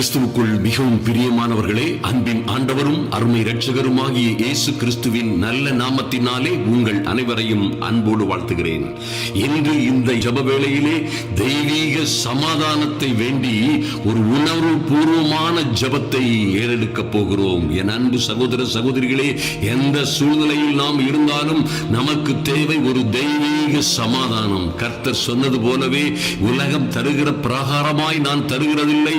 கிறிஸ்துவுக்குள் மிகவும் பிரியமானவர்களே அன்பின் ஆண்டவரும் அருமை இரட்சகருமாகிய இயேசு கிறிஸ்துவின் நல்ல நாமத்தினாலே உங்கள் அனைவரையும் அன்போடு வாழ்த்துகிறேன். இன்று இந்த ஜப வேளையிலே தெய்வீக சமாதானத்தை வேண்டி ஒரு உணர்வு பூர்வமான ஜபத்தை ஏறெடுக்க போகிறோம். என் அன்பு சகோதர சகோதரிகளே எந்த சூழ்நிலையில் நாம் இருந்தாலும் நமக்கு தேவை ஒரு தெய்வீக சமாதானம். கர்த்தர் சொன்னது போலவே உலகம் தருகிற பிரகாரமாய் நான் தருகிறதில்லை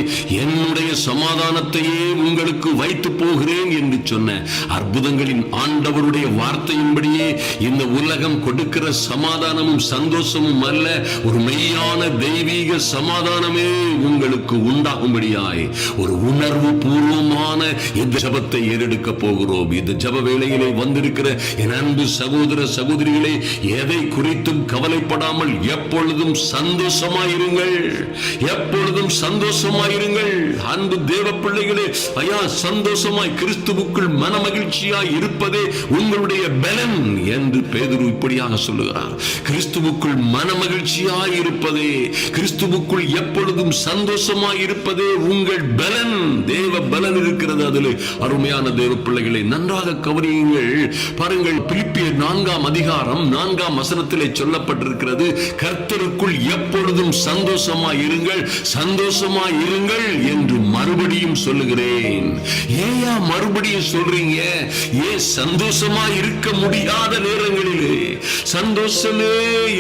என்னுடைய சமாதானத்தையே உங்களுக்கு வைத்து போகிறேன் என்று சொன்ன அற்புதங்களின் ஆண்டவருடைய வார்த்தையின்படியே இந்த உலகம் கொடுக்கிற சமாதானமும் சந்தோஷமும் அல்ல ஒரு மெய்யான தெய்வீக சமாதானமே உங்களுக்கு உண்டாகும்படியாய் ஒரு உணர்வு பூர்வமான இந்த ஜபத்தை ஏறெடுக்க போகிறோம். இந்த ஜப வேளையிலே வந்திருக்கிற என் அன்பு சகோதர சகோதரிகளே எதை குறித்தும் கவலைப்படாமல் எப்பொழுதும் சந்தோஷமாயிருங்கள். எப்பொழுதும் சந்தோஷமாயிருங்கள். அன்பு தேவ பிள்ளைகளே ஐயா சந்தோஷமாய் கிறிஸ்துவுக்குள் மன மகிழ்ச்சியாய் இருப்பதே உங்களுடைய பலன் என்று பேதுரு இப்படியாக சொல்லுகிறார். கிறிஸ்துவுக்குள் மன மகிழ்ச்சியாய் இருப்பதே கிறிஸ்துவுக்குள் எப்பொழுதும் சந்தோஷமாய் இருப்பதே உங்கள் பலன். தேவ பலன் இருக்கிறது அதில். அருமையான தேவ பிள்ளைகளை நன்றாக கவனியுங்கள். பாருங்கள் பிரிப்பிய நான்காம் அதிகாரம் நான்காம் வசனத்திலே சொல்லப்பட்டிருக்கிறது கர்த்தருக்குள் எப்பொழுதும் சந்தோஷமாய் இருங்கள் சந்தோஷமாய் இருங்கள் என்று மறுபடியும் சொல்லுகிறேன். ஏயா மறுபடியும் சொல்றீங்க? ஏன் சந்தோஷமா இருக்க முடியாத நேரங்களிலே சந்தோஷமே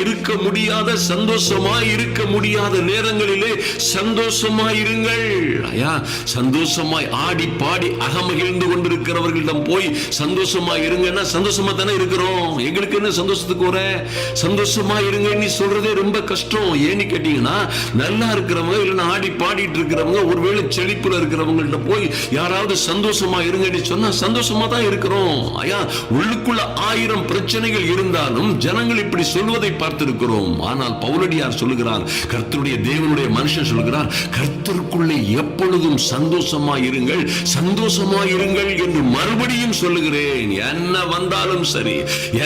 இருக்க முடியாத சந்தோஷமா இருக்க முடியாத நேரங்களிலே சந்தோஷமா இருங்கள். ஐயா சந்தோஷமாய் ஆடி பாடி அகமகிழ்ந்து கொண்டிருக்கிறவர்களிடம் போய் சந்தோஷமா இருங்கன்னா சந்தோஷமா தானே இருக்கிறோம். எங்களுக்கு என்ன சந்தோஷத்துக்கு வர சந்தோஷமா இருங்க நீ சொல்றதே ரொம்ப கஷ்டம். ஏன்னு கேட்டீங்கன்னா நல்லா இருக்கிறவங்க இல்லைன்னா ஆடி பாடிட்டு இருக்கிறவங்க ஒருவேளை செழிப்புல இருக்கிறவங்கள்ட்ட போய் யாராவது சந்தோஷமா இருங்கன்னு சொன்னா சந்தோஷமா தான் இருக்கிறோம். ஐயா உள்ளுக்குள்ள ஆயிரம் பிரச்சனைகள் இருந்தாலும் ஜனங்கள் இப்படி சொல்வதை பார்த்திருக்கிறோம். ஆனால் பவுலடியார் சொல்லுகிறார் கர்த்தருடைய தேவனுடைய மனுஷன் சொல்லுகிறார் கர்த்தருக்குள்ளே எப்பொழுதும் சந்தோஷமா இருங்கள் சந்தோஷமா இருங்கள் என்று மறுபடியும் சொல்லுகிறேன். என்ன வந்தாலும் சரி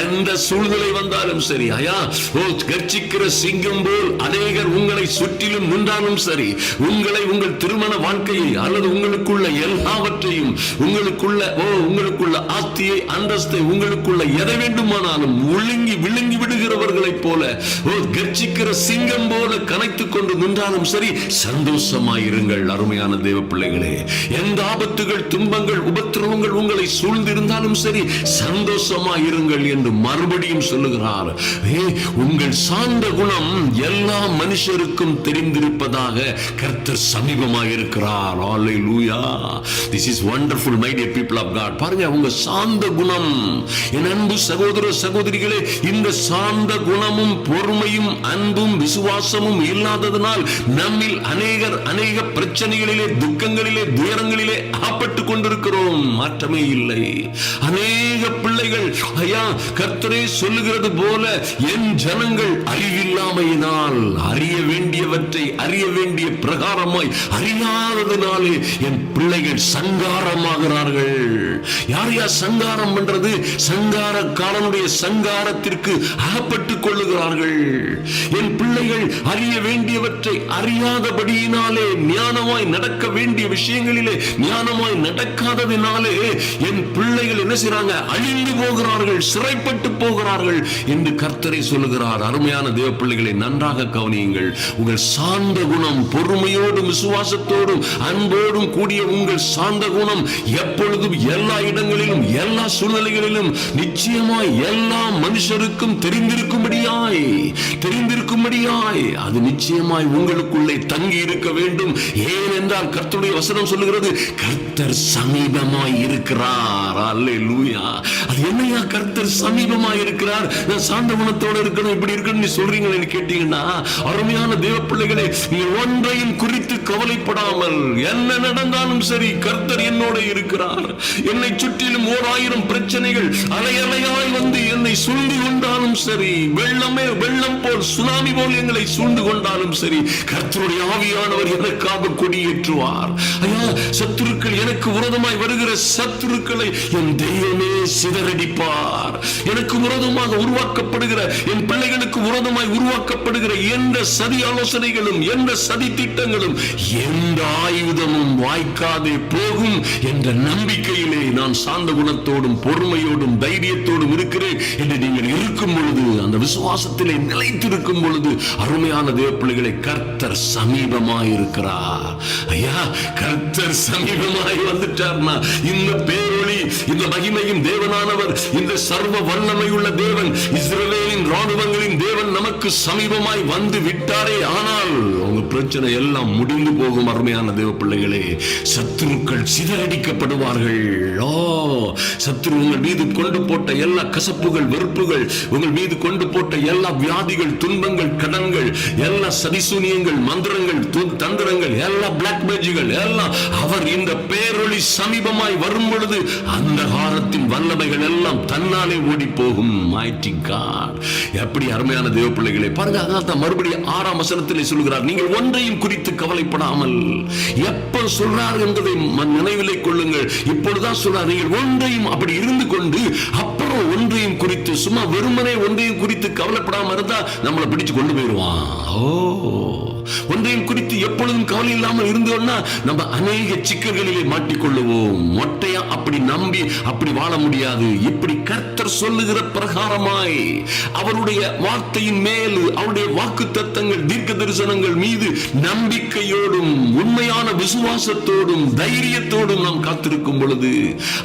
எந்த சூழ்நிலை வந்தாலும் சரி ஐயா ஓ கர்ச்சிக்கிற சிங்கம் போல் அநேகர் உங்களை சுற்றிலும் நின்றாலும் சரி உங்களை உங்கள் திருமண வாழ்க்கையை அல்லது உங்களுக்குள்ள எல்லாவற்றையும் உங்களுக்குள்ள ஓ உங்களுக்குள்ள ஆஸ்தியை அந்தஸ்தை உங்களுக்குள்ள எதை வேண்டுமானாலும் விழுங்கி விழுங்கி விடுகிறவர்களைப் போல கர்ச்சிக்கிற சிங்கம் போல கனைத்துக் கொண்டு நின்றாலும் சரி சந்தோஷமாயிருங்கள் அருமையான தேவ பிள்ளைகளே. எந்த ஆபத்துகள் துன்பங்கள் உபத்திரவங்கள் உங்களை சூழ்ந்திருந்தாலும் சரி சந்தோஷமாயிருங்கள் என்று மறுபடியும் சொல்லுகிறார். ஏ, உங்கள் சார்ந்த குணம் எல்லா மனுஷருக்கும் தெரிந்திருப்பதாக கர்த்தர் சமீபமாயிருக்கிறார். இருக்கிறார் ஹalleluya this is wonderful my dear people of god. பாருங்க உங்க சார்ந்த குணம். என் அன்பு சகோதர சகோதரிகளே இந்த சார்ந்த குணமும் பொறுமையும் அன்பும் விசுவாசமும் இல்லாததனால் நம்மில் அநேகர் அநேக பிரச்சனைகளிலே துக்கங்களிலே துயரங்களிலே ஆப்பட்டு கொண்டிருக்கிறோம். மாற்றமே இல்லை. அநேக பிள்ளைகள் ஐயா கர்த்தரே சொல்லுகிறது போல என் ஜனங்கள் அறிவில்லாமையினால் அறிய வேண்டியவற்றை அறிய வேண்டிய பிரகாரமாய் அறியாததினாலே என் பிள்ளைகள் சங்காரமாகிறார்கள். யார் யார் சங்காரம் பண்றது? சங்காரக்காரனுடைய சங்காரத்திற்கு அகப்பட்டு கொள்ளுகிறார்கள் என் பிள்ளைகள் அறிய வேண்டியவற்றை அறியாதபடியினாலே ஞானமாய் நடக்க வேண்டிய விஷயங்களிலே ஞானமாய் நடக்காததினாலே என் பிள்ளைகள் என்ன செய்றாங்க? அழிந்து போகிறார்கள் சிறைப்பட்டு போகிறார்கள் என்று கர்த்தரை சொல்லுகிறார். அருமையான தேவ பிள்ளைகளை நன்றாக கவனியுங்கள். உங்கள் சார்ந்த குணம் பொறுமையோடும் விசுவாசத்தோடும் அன்போடும் கூடிய உங்கள் சார்ந்த குணம் எப்பொழுதும் எல்லா இடங்களிலும் எல்லா சூழ்நிலைகளிலும் நிச்சயமாய் எல்லா மனுஷருக்கும் தெரிந்திருக்கும் தெரிந்திருக்கும்படியாய் தெரிந்திருக்கும்படியாய் அது நிச்சயமாய் உங்களுக்குள்ளே தங்கி இருக்க வேண்டும். ஏனென்றால் கர்த்தருடைய வசனம் சொல்லுகிறது கர்த்தர் சமீபமாய் இருக்கிறார். அல்லேலூயா. அது என்னையா கர்த்தர் சமீபமாய் இருக்கிறார்? நான் சாந்த இருக்கணும் இப்படி இருக்கணும் நீ சொல்றீங்களேன்னு கேட்டீங்கன்னா அருமையான தேவ பிள்ளைகளே நீ ஒன்றையும் குறித்து கவலைப்படாமல் என்ன நடந்தாலும் சரி கர்த்தர் என்னோட இருக்கிறார். என்னை சுற்றிலும் ஓர் ஆயிரம் பிரச்சனைகள் அலை அலையாய் வந்து என்னை சொல்லி கொண்டாலும் சரி வெள்ளமே வெள்ளம் போல் சுனாமி போல் எங்களை சூழ்ந்து கொண்டாலும் சரி கர்த்தருடைய ஆவியானவர் எனக்காக கொடியேற்றுவார். ஐயா சத்துருக்கள் எனக்கு விரோதமாய் வருகிற சத்துருக்களை என் தெய்வமே சிதறடிப்பார். எனக்கு விரோதமாக உருவாக்கப்படுகிற என் பிள்ளைகளுக்கு விரோதமாய் உருவாக்கப்படுகிற எந்த சதி ஆலோசனைகளும் எந்த சதி திட்டங்களும் எந்த ஆயுதமும் வாய்க்காதே போகும் என்ற நம்பிக்கையிலே நான் சாந்த குணத்தோடும் பொறுமையோடும் தைரியத்தோடும் இருக்கிறேன் என்று நீங்கள் இருக்கும் பொழுது அந்த விசுவாசத்திலே நிலைத்திருக்கும் பொழுது அருமையான தேவப்பிள்ளைகளை கர்த்தர் சமீபமாயிருக்கிறார். ஐயா கர்த்தர் சமீபமாய் வந்துட்டார்னா இந்த பேரொளி இந்த மகிமையும் தேவனானவர் இந்த சர்வ வல்லமையுள்ள தேவன் இஸ்ரேலின் ராணுவங்களின் தேவன் நமக்கு சமீபமாய் வந்து விட்டாரே. ஆனால் உங்க பிரச்சனை எல்லாம் முடிந்து போகும் அருமையான தேவ பிள்ளைகளே சத்துருக்கள் சிதறடிக்கப்படுவார்கள். ஓ சத்துரு உங்கள் மீது கொண்டு போட்ட எல்லா கசப்புகள் வெறுப்புகள் உங்கள் மீது கொண்டு போட்ட எல்லா வியாதிகள் துன்பங்கள் கடன்கள் எல்லா சதிசூனியங்கள் மந்திரங்கள் தந்திரங்கள் எல்லா பிளாக் மேஜிகள் எல்லாம் அவர் இந்த பேரொளி சமீபமாய் வரும் பொழுது அந்த காலத்தின் வல்லமைகள் எல்லாம் தன்னாலே ஓடி போகும் மாய்டி காட் எப்படி அருமையான தேவ பிள்ளைகளை பாருங்க அதனால தான் மறுபடியும் ஆறாம் வசனத்திலே சொல்கிறார் நீங்கள் ஒன்றையும் குறித்து கவலைப்படாமல் எப்ப சொல்றார் என்பதை நினைவிலை கொள்ளுங்கள். இப்பொழுதுதான் சொல்றார் நீங்கள் ஒன்றையும் அப்படி இருந்து கொண்டு அப்புறம் ஒன்றையும் குறித்து சும்மா வெறுமனே ஒன்றையும் குறித்து கவலைப்படாம இருந்தா நம்மளை பிடிச்சு கொண்டு போயிடுவான். ஓ. ஒன்றையும் குறித்து எப்பொழுதும் கவலை இல்லாமல் இருந்தோம்னா நம்ம அநேக சிக்கல்களிலே மாட்டிக்கொள்ளுவோம். மொட்டையா அப்படி நம்பி அப்படி வாழ முடியாது. இப்படி கர்த்தர் சொல்லுகிற பிரகாரமாய் அவருடைய வார்த்தையின் மேல் அவருடைய வாக்கு தத்தங்கள் தீர்க்க தரிசனங்கள் மீது நம்பிக்கையோடும் உண்மையான விசுவாசத்தோடும் தைரியத்தோடும் நாம் காத்திருக்கும் பொழுது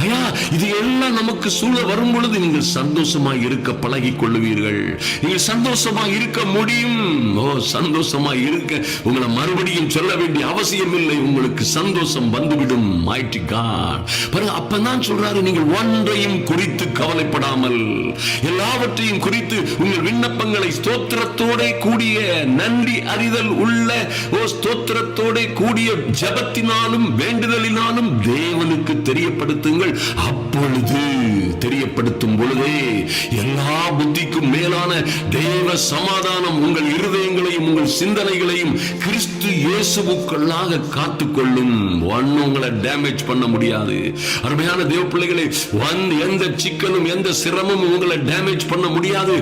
ஐயா இது எல்லாம் நமக்கு சூழ வரும் பொழுது நீங்கள் சந்தோஷமாய் இருக்க பழகி கொள்ளுவீர்கள். நீங்கள் சந்தோஷமாய் இருக்க முடியும். ஓ சந்தோஷமாய் இருக்க உங்களை மறுபடியும் சொல்ல வேண்டிய அவசியம் இல்லை. உங்களுக்கு சந்தோஷம் வந்துவிடும் mighty பாருங்க அப்பதான் சொல்றாரு நீங்கள் ஒன்றையும் குறித்து கவலைப்படாமல் எல்லாவற்றையும் குறித்து உங்கள் விண்ணப்பங்களை ஸ்தோத்திரத்தோட கூடிய நன்றி அறிதல் உள்ள ஓ ஸ்தோத்திரத்தோட கூடிய ஜபத்தினாலும் வேண்டுதலினாலும் தேவனுக்கு தெரியப்படுத்துங்கள். அப்பொழுது தெரியப்படுத்தும் பொழுதே எல்லா புத்திக்கும் மேலான தேவ சமாதானம் உங்கள் இருதயங்களையும் உங்கள் சிந்தனைகளையும் கிறிஸ்து இயேசுவுக்குள்ளாக காத்துக்கொள்ளும். ஒன்னு உங்களை டேமேஜ் பண்ண முடியாது. அருமையான தேவ பிள்ளைகளை வந்து எந்த சிக்கலும் எந்த சிரமமும் உங்களை டேமேஜ் பண்ண முடியாது.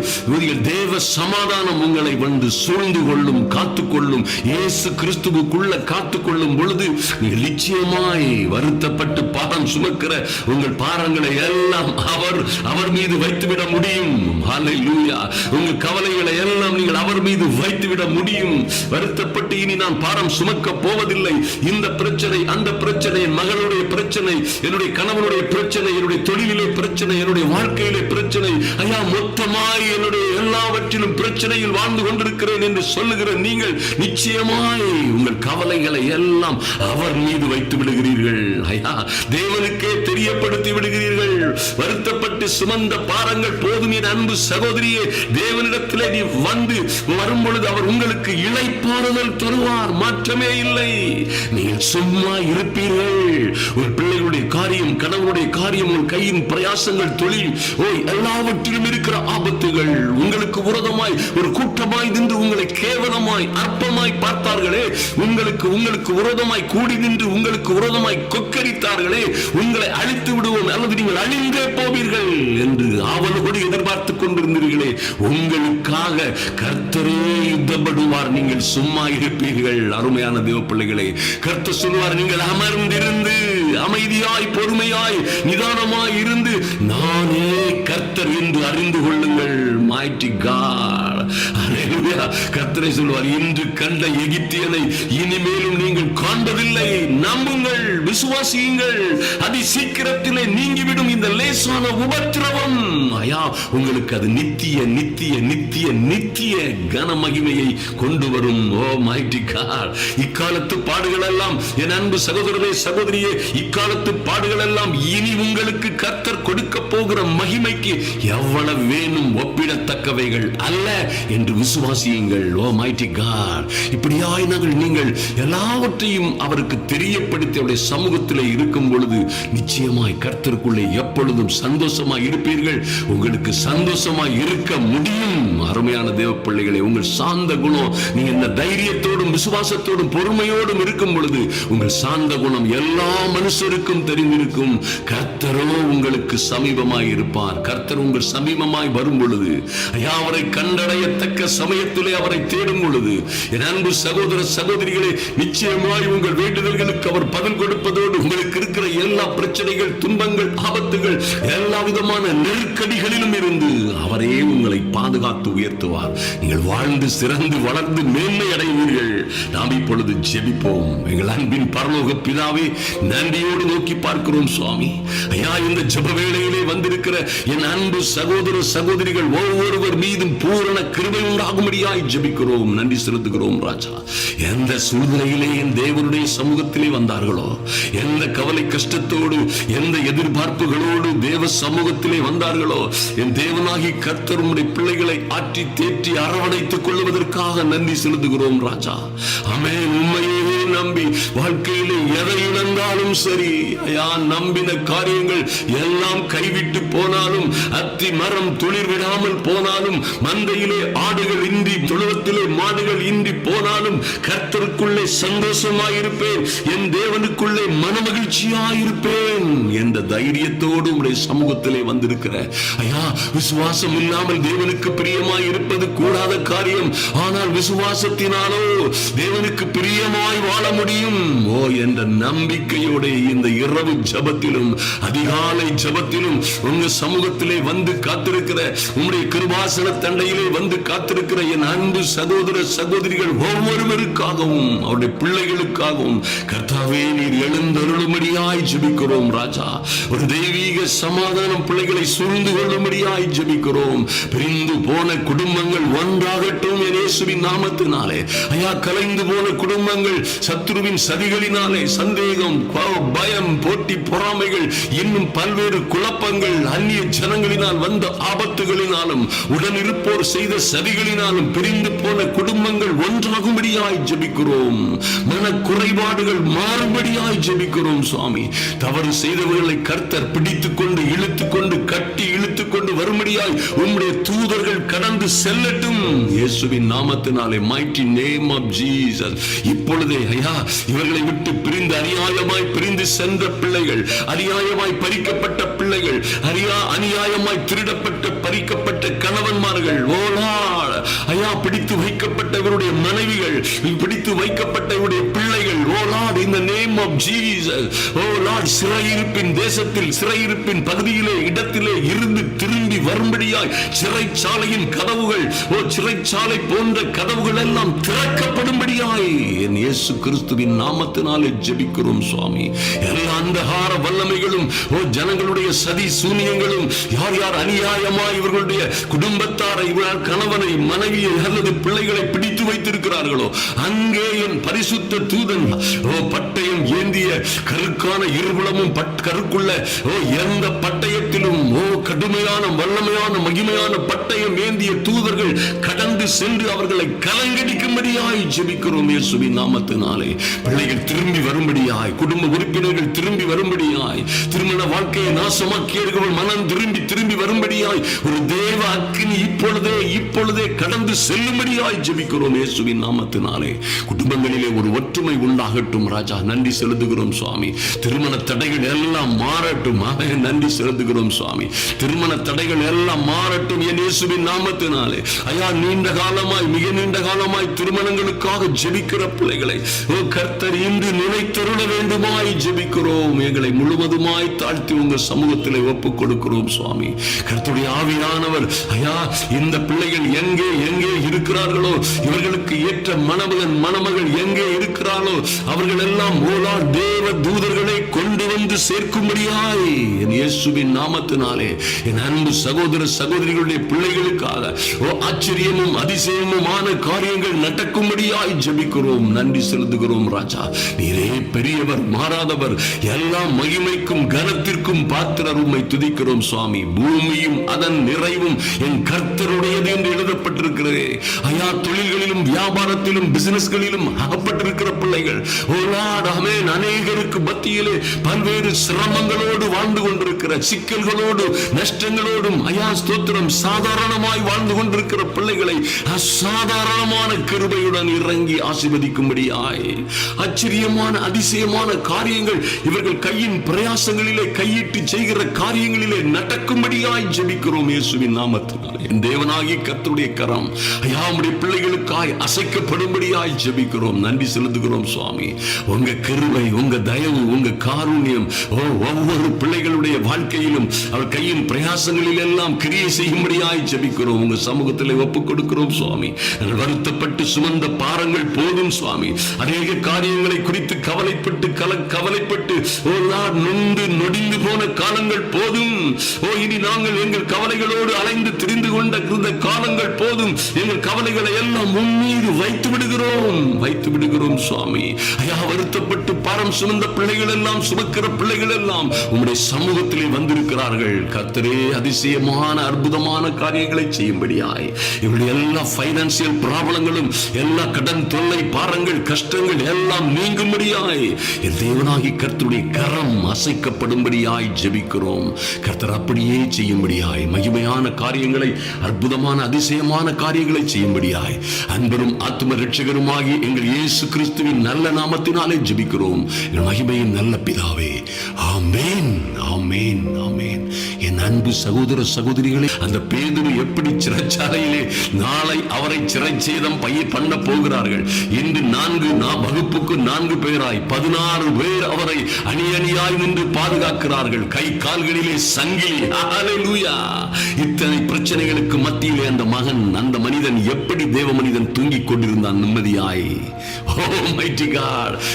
தேவ சமாதானம் உங்களை வந்து சூழ்ந்து கொள்ளும் காத்துக்கொள்ளும். இயேசு கிறிஸ்துவுக்குள்ள காத்துக்கொள்ளும் பொழுது நீங்கள் நிச்சயமாய் வருத்தப்பட்டு பாரம் சுமக்கிற உங்கள் பாரங்களை எல்லாம் அவர் அவர் மீது வைத்துவிட முடியும். ஹalleluya. உங்கள் கவலைகளை எல்லாம் நீங்கள் அவர் மீது வைத்துவிட முடியும். வருத்தப்பட்டு இனி நான் பாரம் சுமக்க போவதில்லை. இந்த பிரச்சனை அந்த பிரச்சனை என் மகளுடைய பிரச்சனை என்னுடைய கணவனுடைய பிரச்சனை என்னுடைய தொழிலிலே பிரச்சனை என்னுடைய வாழ்க்கையிலே பிரச்சனை. ஐயா மொத்தமாய் என்னுடைய எல்லாவற்றிலும் பிரச்சனையில் வாழ்ந்து கொண்டிருக்கிறேன் என்று சொல்லுகிற நீங்கள் நிச்சயமாய் உங்கள் கவலைகளை எல்லாம் அவர் மீது வைத்து விடுகிறீர்கள். ஐயா தேவனுக்கே தெரியப்படுத்தி விடுகிறீர்கள். வருத்தப்பட்டு சுமந்த பாரங்கள் போதும் என் அன்பு சகோதரியே தேவனிடத்திலே நீ வந்து வரும் பொழுது அவர் உங்களுக்கு இழைப்போறுதல் தருவார். மாற்றமே இல்லை. நீங்கள் சும்மா இருப்பீர்கள். ஒரு பிள்ளைகளுடைய காரியம் கணவனுடைய காரியம் உன் கையின் பிரயாசங்கள் தொழில் ஓய் எல்லாவற்றிலும் இருக்கிற ஆபத்துகள் உங்களுக்கு உரதமாய் ஒரு கூட்டமாய் நின்று உங்களை கேவலமாய் அற்பமாய் பார்த்தார்களே உங்களுக்கு உங்களுக்கு உரதமாய் கூடி நின்று உங்களுக்கு உரதமாய் கொக்கரித்தார்களே உங்களை அழித்து விடுவோம். அல்லது நீங்கள் அழிந்தே போ போவீர்கள் என்று ஆவலோடு எதிர்பார்த்துக் கொண்டிருந்தீர்களே உங்களுக்காக கர்த்தரே யுத்தப்படுவார். நீங்கள் சும்மா இருப்பீர்கள் அருமையான தேவ பிள்ளைகளே கர்த்தர் சொல்வார் நீங்கள் அமர்ந்திருந்து அமைதியாய் பொறுமையாய் நிதானமாய் இருந்து நானே கர்த்தர் என்று அறிந்து கொள்ளுங்கள் mighty God. Hallelujah. கர்த்தரை சொல்வார் இன்று கண்ட எகிப்தியனை இனிமேலும் நீங்கள் காண்பதில்லை. நம்புங்கள் விசுவாசியுங்கள். அதி சீக்கிரத்திலே நீங்கிவிடும் இந்த லேசான உபத்திரவம். ஐயா உங்களுக்கு அது நித்திய நித்திய நித்திய நித்திய கன மகிமையை கொண்டு வரும். ஓ மைட்டி கார் இக்காலத்து பாடுகள் எல்லாம் என் அன்பு சகோதரனே சகோதரியே இக்காலத்து பாடுகள் எல்லாம் இனி உங்களுக்கு கர்த்தர் கொடுக்க போகிற மகிமைக்கு எவ்வளவு வேணும் ஒப்பிடத்தக்கவைகள் அல்ல என்று விசுவாசியுங்கள் ஓ oh, மைட்டி கார் இப்படியாய் நாங்கள் நீங்கள் எல்லாவற்றையும் அவருக்கு தெரியப்படுத்தி அவருடைய சமூகத்தில் இருக்கும் பொழுது நிச்சயமாய் கர்த்தருக்குள்ளே எப்பொழுதும் சந்தோஷமாய் இருப்பீர்கள். உங்களுக்கு சந்தோஷமாய் இருக்க முடியும். அருமையான தேவ பிள்ளைகளை உங்கள் சாந்த குணம் நீங்க இந்த தைரியத்தோடும் விசுவாசத்தோடும் பொறுமையோடும் இருக்கும் பொழுது உங்கள் சாந்த குணம் எல்லா மனுஷருக்கும் தெரிந்திருக்கும். கர்த்தரோ உங்களுக்கு சமீபமாய் இருப்பார். கர்த்தர் உங்கள் சமீபமாய் வரும் பொழுது ஐயா அவரை கண்டடையத்தக்க ஆலயத்திலே அவரை தேடும் பொழுது என் அன்பு சகோதர சகோதரிகளே நிச்சயமாய் உங்கள் வேண்டுதல்களுக்கு அவர் பதில் கொடுப்பதோடு உங்களுக்கு எல்லா பிரச்சனைகள் துன்பங்கள் ஆபத்துகள் எல்லா விதமான நெருக்கடிகளிலும் இருந்து அவரே உங்களை பாதுகாத்து உயர்த்துவார். நீங்கள் வாழ்ந்து சிறந்து வளர்ந்து மேன்மை அடைவீர்கள். நாம் இப்பொழுது ஜெபிப்போம். எங்கள் அன்பின் பரலோக பிதாவே நன்றியோடு நோக்கி பார்க்கிறோம் சுவாமி. ஐயா இந்த ஜப வேளையிலே வந்திருக்கிற என் அன்பு சகோதர சகோதரிகள் ஒவ்வொருவர் மீதும் பூரண கிருபை உண்டாகும்படியாய் ஜெபிக்கிறோம். நன்றி செலுத்துகிறோம் ராஜா. எந்த சூழ்நிலையிலே என் தேவனுடைய சமூகத்திலே வந்தார்களோ எந்த கவலை கஷ்டத்தோடு எந்த எதிர்பார்ப்புகளோடு தேவ சமூகத்திலே வந்தார்களோ என் தேவனாகி கர்த்தர் உடைய பிள்ளைகளை ஆற்றி தேற்றி அரவணைத்துக் கொள்வதற்காக நன்றி செலுத்துகிறோம் ராஜா. அமே உண்மையே நம்பி வாழ்க்கையிலே எதை இழந்தாலும் சரி ஐயா நம்பின காரியங்கள் எல்லாம் கைவிட்டு போனாலும் அத்தி மரம் துளிர் விடாமல் போனாலும் மந்தையிலே ஆடுகள் இன்றி தொழுவத்திலே மாடுகள் இன்றி போனாலும் கர்த்தருக்குள்ளே சந்தோஷமாயிருப்பேன் என் தேவனுக்குள்ளே மன மகிழ்ச்சியாயிருப்பேன் என்ற தைரியத்தோடு உடைய சமூகத்திலே வந்திருக்கிற ஐயா விசுவாசம் இல்லாமல் தேவனுக்கு பிரியமாய் இருப்பது கூடாத காரியம். ஆனால் விசுவாசத்தினாலோ தேவனுக்கு பிரியமாய் வாழ முடியும்? ஓ என்ற நம்பிக்கையோட இந்த இரவு ஜபத்திலும் அதிகாலை ஜபத்திலும் உங்க சமூகத்திலே வந்து காத்திருக்கிற உங்களுடைய கிருபாசன தண்டையிலே வந்து காத்திருக்கிற என் அன்பு சகோதர சகோதரிகள் ஒவ்வொருவருக்காகவும் அவருடைய பிள்ளைகளுக்காகவும் கர்த்தாவே நீர் எழுந்தருளும்படியாய் ஜபிக்கிறோம் ராஜா. ஒரு தெய்வீக சமாதானம் பிள்ளைகளை சுருந்து கொள்ளும்படியாய் ஜபிக்கிறோம். பிரிந்து போன குடும்பங்கள் ஒன்றாகட்டும் என் இயேசுவின் நாமத்தினாலே. ஐயா கலைந்து போன குடும்பங்கள் சத்ருவின் சதிகளினாலே சந்தேகம் பயம் போட்டி பொறாமைகள் இன்னும் பல்வேறு குழப்பங்கள் அந்நிய ஜனங்களினால் வந்த ஆபத்துகளினாலும் உடனிருப்போர் செய்த சதிகளினாலும் பிரிந்து போன குடும்பங்கள் ஒன்றாகும்படியாய் ஜெபிக்கிறோம். மன குறைபாடுகள் மாறும்படியாய் ஜெபிக்கிறோம் சுவாமி. தவறு செய்தவர்களை கர்த்தர் பிடித்துக் கொண்டு கொண்டு கட்டி இழுத்துக்கொண்டு வரும்படியாய் உம்முடைய தூதர்கள் கடந்து செல்லட்டும். இயேசுவின் நாமத்தினாலே மைட்டி நேம் ஆஃப் ஜீசஸ் இப்பொழுதே ஐயா இவர்களை விட்டு பிரிந்து அநியாயமாய் பிரிந்து சென்ற பிள்ளைகள் அநியாயமாய் பறிக்கப்பட்ட பிள்ளைகள் அரியா அநியாயமாய் திருடப்பட்ட பறிக்கப்பட்ட கணவன்மார்கள் ஓலா ஐயா பிடித்து வைக்கப்பட்டவருடைய மனைவிகள் பிடித்து வைக்கப்பட்டவருடைய பிள்ளைகள் ஓ lord in the name of Jesus oh lord சிறையிருப்பின் தேசத்தில் சிறையிருப்பின் பகுதியிலே இடத்திலே இருந்து திரும்பி வரும்படியாய் சிறைச்சாலையின் கதவுகள் ஓ சிறைச்சாலை போன்ற கதவுகள் எல்லாம் திறக்கப்படும்படியாய் என் இயேசு கிறிஸ்துவின் நாமத்தினாலே ஜெபிக்கிறோம் சுவாமி. எல்லா அந்தகார வல்லமைகளும் ஓ ஜனங்களுடைய சதி சூனியங்களும் யார் யார் அநியாயமா இவர்களுடைய குடும்பத்தாரை இவர்கள் கணவனை மனைவியை அல்லது பிள்ளைகளை பிடித்து வைத்திருக்கிறார்களோ அங்கே என் பரிசுத்த தூதன் ஓ பட்டயம் ஏந்திய கருக்கான இருபுலமும் பட் கருக்குள்ள ஓ எந்த பட்டயத்திலும் ஓ கடுமையான வல்லமையான மகிமையான பட்டயம் ஏந்திய தூதர்கள் கடந்து சென்று அவர்களை கலங்கடிக்கும்படியாய் ஜெபிக்கிறோம் இயேசுவின் நாமத்தினால். பிள்ளைகள் திரும்பி வரும்படியாய் குடும்ப உறுப்பினர்கள் திரும்பி வரும்படியாய் திருமண வாழ்க்கையை நாசமாக்கியவர்கள் மனம் திரும்பி திரும்பி வரும்படியாய் ஒரு தேவ அக்கினி இப்பொழுதே இப்பொழுதே கடந்து செல்லும்படியாய் ஜெபிக்கிறோம் இயேசுவின் நாமத்தினாலே. குடும்பங்களிலே ஒரு ஒற்றுமை உண்டாகட்டும் ராஜா நன்றி செலுத்துகிறோம் சுவாமி. திருமண தடைகள் எல்லாம் மாறட்டும் நன்றி செலுத்துகிறோம் சுவாமி. திருமண தடைகள் எல்லாம் மாறட்டும் என் இயேசுவின் நாமத்தினாலே. ஐயா நீண்ட காலமாய் மிக நீண்ட காலமாய் திருமணங்களுக்காக ஜெபிக்கிற பிள்ளைகளை ஓ கர்த்தர் இன்று நினைத்தருள வேண்டுமாய் ஜெபிக்கிறோம். எங்களை முழுவதுமாய் தாழ்த்தி உங்க சமூகத்தில் ஒப்புக் கொடுக்கிறோம் சுவாமி. கர்த்தருடைய ஆவியானவர் ஐயா இந்த பிள்ளைகள் எங்கே எங்கே இருக்கிறார்களோ இவர்களுக்கு ஏற்ற மணமகன் மணமகள் எங்கே இருக்கிறாளோ அவர்கள் எல்லாம் ஓலா தேவ தூதர்களை கொண்டு வந்து சேர்க்கும்படியாய். என் இயேசுவின் நாமத்தினாலே என் அன்பு சகோதர சகோதரிகளுடைய பிள்ளைகளுக்காக ஓ ஆச்சரியமும் அதிசயமுமான காரியங்கள் நடக்கும்படியாய் ஜெபிக்கிறோம். நன்றி செலுத்துகிறோம் ராஜா. நீரே பெரியவர் மாறாதவர் எல்லா மகிமைக்கும் கனத்திற்கும் பாத்திரர் உம்மை துதிக்கிறோம் சுவாமி. பூமியும் அதன் நிறைவும் என் கர்த்தருடையது என்று எழுதப்பட்டிருக்கிறது. ஐயா தொழில்களிலும் வியாபாரத்திலும் பிசினஸ்களிலும் அகப்பட்டிருக்கிற பிள்ளைகள். ஓ லார்ட் அநேகருக்கு மத்தியிலே பல்வேறு சிரமங்களோடு வாழ்ந்து கொண்டிருக்கிற சிக்கல்களோடு நஷ்டங்களோடும் அயா ஸ்தோத்திரம் சாதாரணமாய் வாழ்ந்து கொண்டிருக்கிற பிள்ளைகளை அசாதாரணமான கிருபையுடன் இறங்கி ஆசிர்வதிக்கும்படியாய். ஆச்சரியமான அதிசயமான காரியங்கள் இவர்கள் கையின் பிரயாசங்களிலே கையிட்டு செய்கிற காரியங்களிலே நடக்கும்படியாய் ஜெபிக்கிறோம் இயேசுவின் நாமத்தினாலே. என் தேவனாகி கர்த்தருடைய கரம் ஐயா பிள்ளைகளுக்காய் அசைக்கப்படும்படியாய் ஜெபிக்கிறோம். நன்றி செலுத்துகிறோம். சுவாமி உங்க கிருவை உங்க தயவு உங்க காருண்யம் ஒவ்வொரு பிள்ளைகளுடைய வாழ்க்கையிலும் அவர் கையின் பிரயாசங்களில் எல்லாம் கிரியை செய்யும்படியாய் ஜபிக்கிறோம். உங்க சமூகத்தில் ஒப்பு கொடுக்கிறோம் சுவாமி. வருத்தப்பட்டு சுமந்த பாரங்கள் போதும் சுவாமி. அநேக காரியங்களை குறித்து கவலைப்பட்டு கல கவலைப்பட்டு ஓ நாள் நொந்து நொடிந்து போ காலங்கள் போதும். ஓ இனி நாங்கள் எங்கள் கவலைகளோடு அலைந்து திரிந்து கொண்ட இந்த காலங்கள் போதும். எங்கள் கவலைகளை எல்லாம் முன்னீது வைத்து விடுகிறோம். வைத்து விடுகிறோம் சுவாமி. ஐயா வருத்தப்பட்டு பாரம் சுமந்த பிள்ளைகள் எல்லாம் சுமக்கிற பிள்ளைகள் எல்லாம் உங்களுடைய சமூகத்திலே வந்திருக்கிறார்கள். கத்தரே அதிசயமான அற்புதமான காரியங்களை செய்யும்படியாய். இவருடைய எல்லா பைனான்சியல் பிராபலங்களும் எல்லா கடன் தொல்லை பாரங்கள் கஷ்டங்கள் எல்லாம் நீங்கும்படியாய். என் தேவனாகி கர்த்தருடைய கரம் அசைக்கப்படும்படியாய் ஜெபி ஜெபிக்கிறோம். கர்த்தர் அப்படியே செய்யும்படியாய். மகிமையான காரியங்களை அற்புதமான அதிசயமான காரியங்களை செய்யும்படியாய். அன்பரும் ஆத்ம ரட்சகருமாகி எங்கள் இயேசு கிறிஸ்துவின் நல்ல நாமத்தினாலே ஜெபிக்கிறோம். எங்கள் மகிமையின் நல்ல பிதாவே. ஆமேன். ஆமேன். ஆமேன். என் அன்பு சகோதர சகோதரிகளே அந்த பேதுரு எப்படி சிறைச்சாலையிலே நாளை அவரை சிறைச்சேதம் பைய பண்ண போகிறார்கள். இன்று நான்கு நா- வகுப்புக்கு நான்கு பேராய் பதினாறு பேர் அவரை அணி அணியாய் நின்று பாதுகாக்கிறார்கள். கை கால்களிலே சங்கிலி. இத்தனை பிரச்சனைகளுக்கு மத்தியிலே அந்த மகன் அந்த மனிதன் எப்படி தேவ மனிதன் தூங்கிக் கொண்டிருந்தான் நிம்மதியாய்? Oh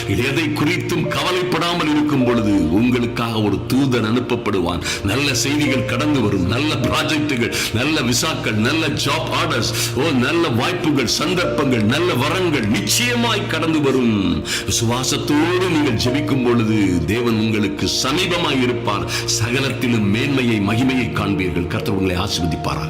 எதை குறித்தும் கவலைப்படாமல் இருக்கும் பொழுது உங்களுக்காக ஒரு தூதன் அனுப்பப்படுவான். நல்ல செய்திகள் கடந்து வரும். நல்ல ப்ராஜெக்டுகள் நல்ல விசாக்கள் நல்ல ஜாப் ஆர்டர்ஸ் ஓ நல்ல வாய்ப்புகள் சந்தர்ப்பங்கள் நல்ல வரங்கள் நிச்சயமாய் கடந்து வரும். விசுவாசத்தோடு நீங்கள் ஜெபிக்கும் பொழுது தேவன் உங்களுக்கு சமீபமாய் இருப்பார். சகலத்திலும் மேன்மையை மகிமையை காண்பீர்கள். கர்த்தர் உங்களை ஆசீர்வதிப்பாராக.